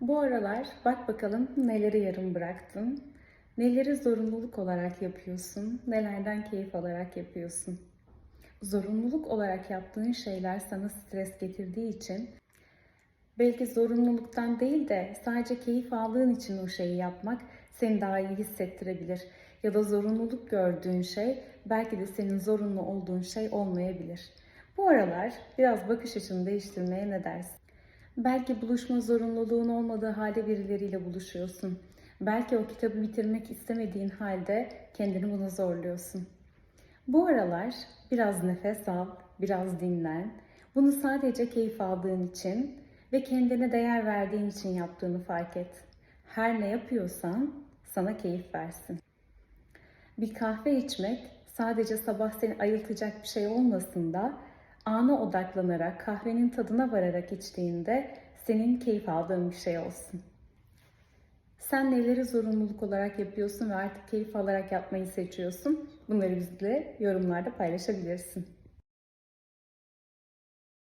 Bu aralar bak bakalım neleri yarım bıraktın, neleri zorunluluk olarak yapıyorsun, nelerden keyif alarak yapıyorsun. Zorunluluk olarak yaptığın şeyler sana stres getirdiği için belki zorunluluktan değil de sadece keyif aldığın için o şeyi yapmak seni daha iyi hissettirebilir. Ya da zorunluluk gördüğün şey belki de senin zorunlu olduğun şey olmayabilir. Bu aralar biraz bakış açını değiştirmeye ne dersin? Belki buluşma zorunluluğun olmadığı halde birileriyle buluşuyorsun. Belki o kitabı bitirmek istemediğin halde kendini buna zorluyorsun. Bu aralar biraz nefes al, biraz dinlen. Bunu sadece keyif aldığın için ve kendine değer verdiğin için yaptığını fark et. Her ne yapıyorsan sana keyif versin. Bir kahve içmek sadece sabah seni ayıltacak bir şey olmasın da ana odaklanarak kahvenin tadına vararak içtiğinde senin keyif aldığın bir şey olsun. Sen neleri zorunluluk olarak yapıyorsun ve artık keyif alarak yapmayı seçiyorsun? Bunları bizle yorumlarda paylaşabilirsin.